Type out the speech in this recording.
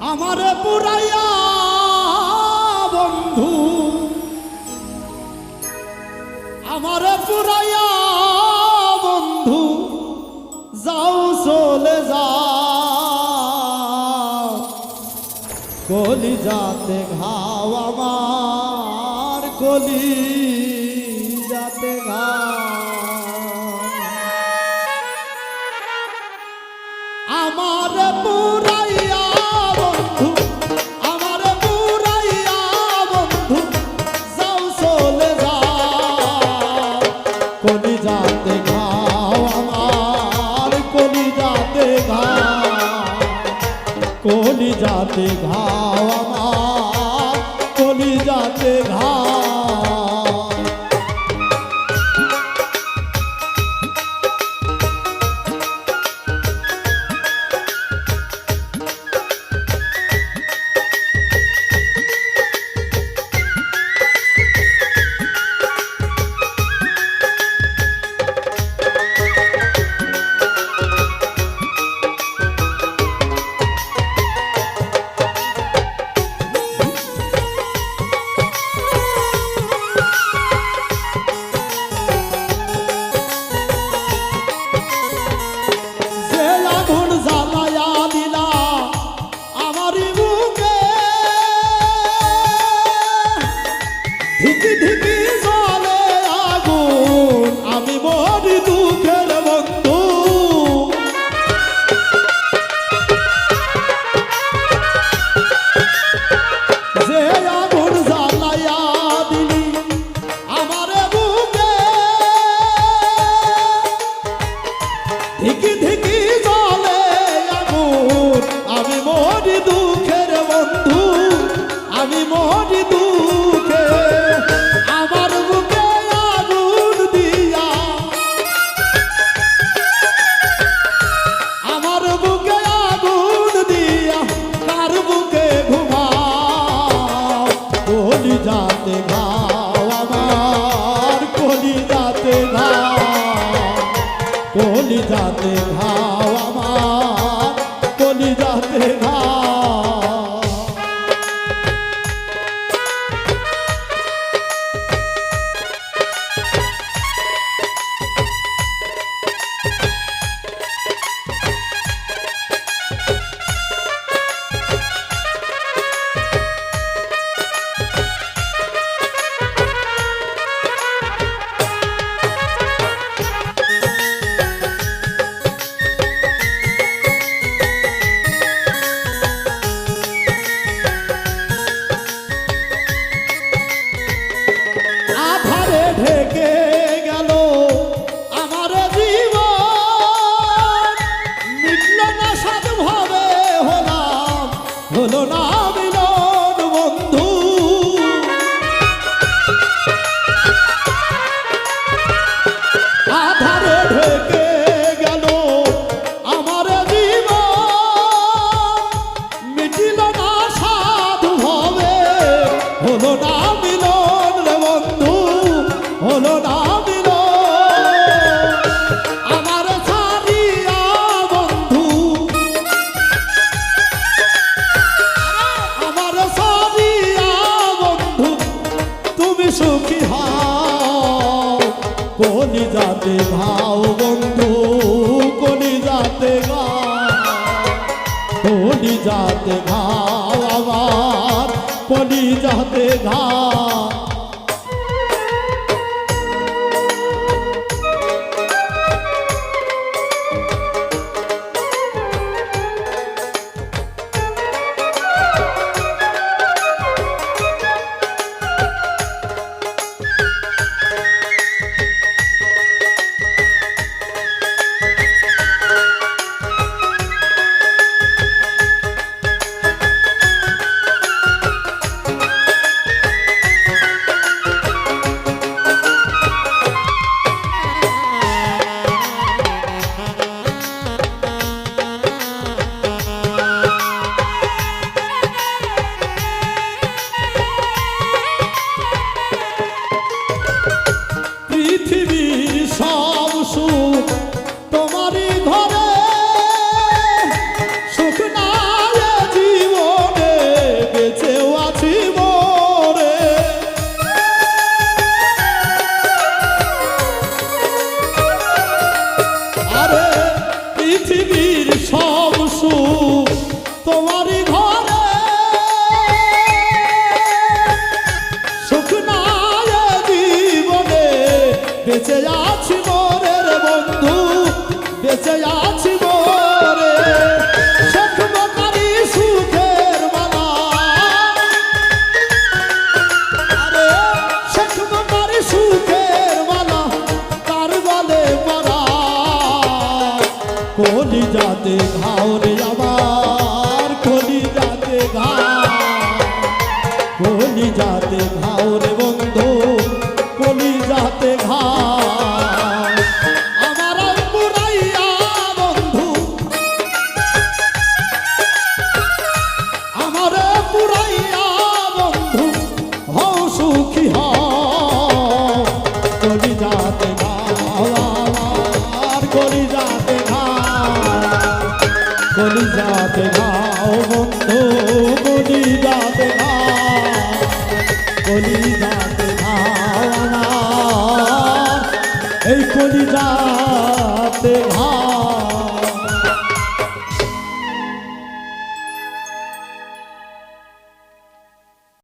আমার পুরাইয়া বন্ধু। আমার পুরাইয়া বন্ধু। যাও চলে যা কলি যাতে ঘাও আমার কলি। যাতে ঘাওয়া কলি যাতে ঘা মোর all been. কোনি যাতে ভাও বন্ধু কোনি যাতে গা কোনি যাতে ভাও আমার কোনি যাতে ঘা। যাবে না ও বন্ধু গলি যাবে না গলি যাবে না। এই কলি